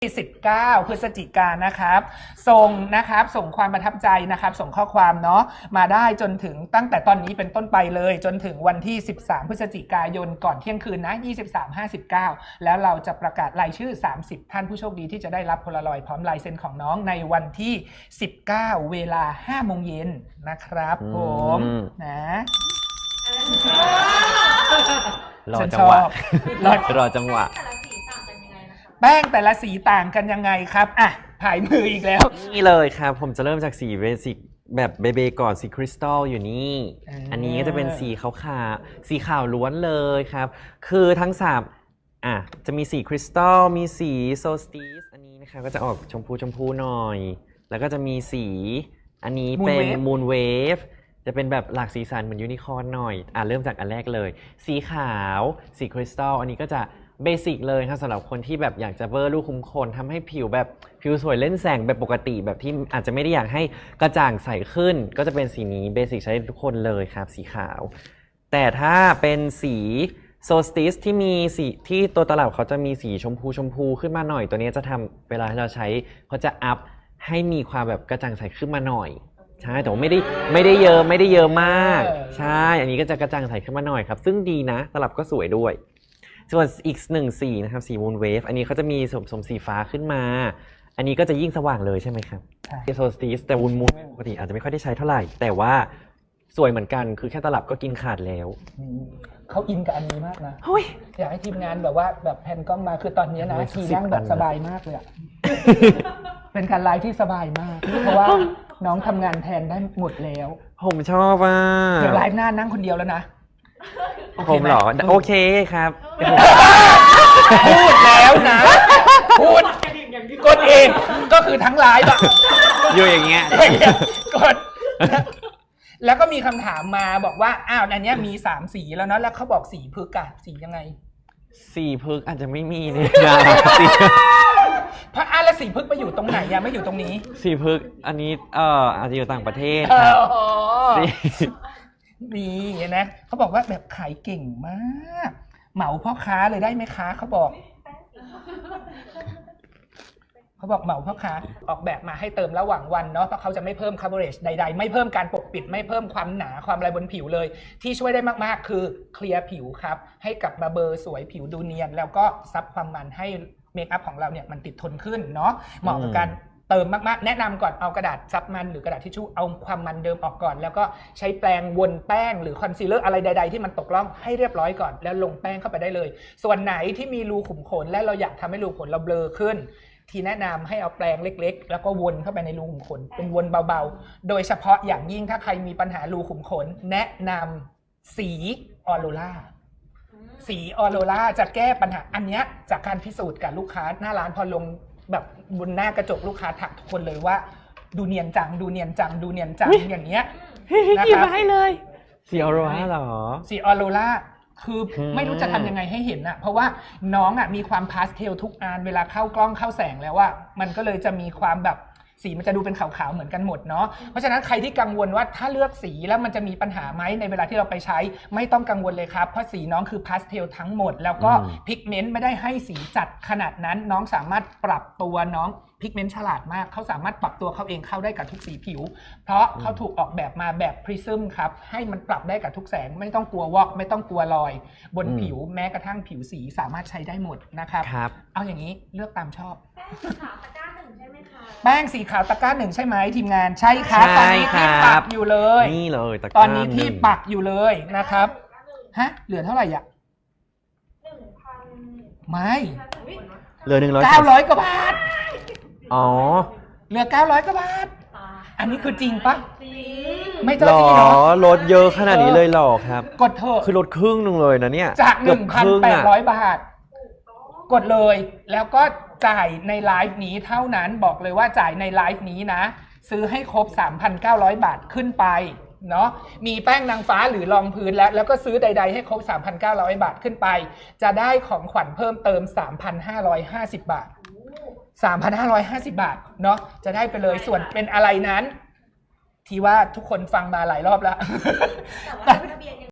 19 พฤศจิกายนนะครับ ส่งนะครับ ส่งความประทับใจนะครับ ส่งข้อความเนาะมาได้จนถึงตั้งแต่ตอนนี้เป็นต้นไปเลย จนถึงวันที่ 13 พฤศจิกายนก่อนเที่ยงคืนนะ 23.59 แล้วเราจะประกาศรายชื่อ 30 ท่านผู้โชคดีที่จะได้รับโพลารอยด์พร้อมลายเซ็นของน้องในวันที่ 19 เวลา 5 โมงเย็นนะครับ ผมอืมนะรอฉันจังหวะชอบรอรอจังหวะ แป้งแต่ละสีต่างกันยังไงครับอะผายมืออีกแล้วนี่เลยครับ ผมจะเริ่มจากสีเบสิกแบบเบเบก่อนสีคริสตัลอยู่นี่อ่าอันนี้ก็จะเป็นสีขาวขาวๆสีขาวล้วนเลยครับ คือทั้งสามอะจะมีสีคริสตัลมีสีโซสติสอันนี้นะคะก็จะออกชมพูชมพูหน่อย แล้วก็จะมีสีอันนี้เป็น Moon Wave มูนเวฟจะเป็นแบบหลากสีสันเหมือนยูนิคอร์นหน่อย อะเริ่มจากอันแรกเลย สีขาว สีคริสตัลอันนี้ก็จะ เบสิกเลยครับสำหรับคนที่แบบอยากจะเบอร์ลูกคุมขนทำให้ผิวแบบผิวสวยเล่นแสงแบบปกติแบบที่อาจจะไม่ได้อยากให้กระจ่างใสขึ้น ก็จะเป็นสีนี้เบสิกใช้ทุกคนเลยครับ สีขาว แต่ถ้าเป็นสีโซสติสที่มีสีที่ตัวตลับเขาจะมีสีชมพูชมพูขึ้นมาหน่อย ตัวนี้จะทำเวลาที่เราใช้เขาจะอัพให้มีความแบบกระจ่างใสขึ้นมาหน่อยใช่แต่ว่าไม่ได้ไม่ได้เยอะไม่ได้เยอะมาก ใช่ อันนี้ก็จะกระจ่างใสขึ้นมาหน่อยครับ ซึ่งดีนะตลับก็สวยด้วย ส่วนอีกหนึ่งสีนะครับสีมูนเวฟอันนี้เขาจะมีสมสมสีฟ้าขึ้นมา อันนี้ก็จะยิ่งสว่างเลยใช่ไหมครับใช่ โซสติสแต่วูนมูนปกติอาจจะไม่ค่อยได้ใช้เท่าไหร่ แต่ว่าสวยเหมือนกันคือแค่ตลับก็กินขาดแล้วนี่เขาอินกับอันนี้มากนะ เฮ้ย อยากให้ทีมงานแบบว่าแบบแผ่นกล้องมาคือตอนนี้นะโอ้ยทีสิบนั่งแบอับนสบายมากเลยอะ เป็นการไลฟ์ที่สบายมาก เพราะว่าน้องทำงานแทนได้หมดแล้วผมชอบอะเดี๋ยวไลฟ์หน้านั่งคนเดียวแล้วนะ ผมเหรอ โอเคครับ พูดแล้วนะ พูดกดเองก็คือทั้งไลฟ์อะอยู่อย่างเงี้ยกด แล้วก็มีคำถามมาบอกว่า อ้าวอันเนี้ยมีสามสีแล้วเนอะแล้วเขาบอกสีพึกอะสียังไงสีพึกอาจจะไม่มีเลยนะ สีพระอาแล้วสีพึกไปอยู่ตรงไหนอะไม่อยู่ตรงนี้สีพึกอันนี้เอ่ออาจจะอยู่ต่างประเทศเอครับอสี นี่นะเขาบอกว่าแบบขายเก่งมาก เหมาพ่อค้าเลยได้ไหมคะเขาบอกเขาบอกเหมาพ่อค้าออกแบบมาให้เติมระหว่างวันเนาะเพราะเขาจะไม่เพิ่ม coverage ใด ๆ ไม่เพิ่มการปกปิด ไม่เพิ่มความหนาความอะไรบนผิวเลย ที่ช่วยได้มากๆ คือเคลียร์ผิวครับ ให้กลับมาเบอร์สวยผิวดูเนียน แล้วก็ซับความมันให้เมคอัพของเราเนี่ยมันติดทนขึ้นเนาะเหมาะกับการ เติมมากๆ แนะนำก่อนเอากระดาษซับมันหรือกระดาษทิชชู่เอาความมันเดิมออกก่อน แล้วก็ใช้แปรงวนแป้งหรือคอนซีลเลอร์อะไรใด ๆ ที่มันตกล่องให้เรียบร้อยก่อน แล้วลงแป้งเข้าไปได้เลย ส่วนไหนที่มีรูขุมขนและเราอยากทำให้รูขุมขนเราเบลอขึ้น ทีแนะนำให้เอาแปรงเล็ก ๆ แล้วก็วนเข้าไปในรูขุมขนเป็นวนเบาๆ โดยเฉพาะอย่างยิ่งถ้าใครมีปัญหารูขุมขน แนะนำสีออโรล่าสีออโรล่าจะแก้ปัญหาอันนี้จากการพิสูจน์กับลูกค้าหน้าร้านพอลง แบบบนหน้ากระจกลูกค้าถักทุกคนเลยว่า ดูเนียนจังดูเนียนจังดูเนียนจังอย่างเงี้ย นะครับสีออโรราเหรอ สีออโรล่าคืออมไม่รู้จะทำยังไงให้เห็นอะเพราะว่าน้องอะมีความพาสเทลทุกอันเวลาเข้ากล้องเข้าแสงแล้วว่ามันก็เลยจะมีความแบบ สีมันจะดูเป็นขาวๆเหมือนกันหมดเนาะเพราะฉะนั้นใครที่กังวลว่าถ้าเลือกสีแล้วมันจะมีปัญหาไหมในเวลาที่เราไปใช้ ไม่ต้องกังวลเลยครับ เพราะสีน้องคือพาสเทลทั้งหมด แล้วก็อืมพิกเมนต์ไม่ได้ให้สีจัดขนาดนั้น น้องสามารถปรับตัวน้องพิกเมนต์ฉลาดมาก เขาสามารถปรับตัวเขาเองเข้าได้กับทุกสีผิว เพราะเขาถูกออกแบบมาแบบพริซึมครับ ให้มันปรับได้กับทุกแสง ไม่ต้องกลัววอก ไม่ต้องกลัวรอย บนอืมผิวแม้กระทั่งผิวสีสามารถใช้ได้หมดนะครับครับเอาอย่างนี้เลือกตามชอบ แป้งสีขาวตะกร้าหนึ่งใช่ไหมคะแป้งสีขาวตะกร้าหนึ่งใช่ไหมทีมงานใช่ครับตอนนี้ที่ใช่ครับปักอยู่เลย นี่เลยตะกร้าตอนนี้ที่หงปักอยู่เลยนะครับฮะเหลือเท่าไหร่อะหนึ่งพันไม่เหลือหนึ่งร้อย900กว่าบาทอ๋อเหลือ900กว่าบาทอันนี้คือจริงปะจริงไม่หเจ้ารอจี้เนาะลดเยอะขนาดนี้เลยเหรอครับ กดเถอะคือลดครึ่งหนึ่งเลยนะเนี่ยจากเกือบครึ่งอะ1,800บาท กดเลยแล้วก็ จ่ายในไลฟ์นี้เท่านั้นบอกเลยว่าจ่ายในไลฟ์นี้นะ ซื้อให้ครบ 3,900 บาทขึ้นไปเนาะมีแป้งนางฟ้าหรือรองพื้นแล้ว แล้วก็ซื้อใด ๆ ให้ครบ 3,900 บาทขึ้นไป จะได้ของขวัญเพิ่มเติม 3,550 บาท 3,550 บาทเนาะจะได้ไปเลยส่วนเป็นอะไรนั้น ที่ว่าทุกคนฟังมาหลายรอบแล้ว แต่ว่าทะเบียนยัง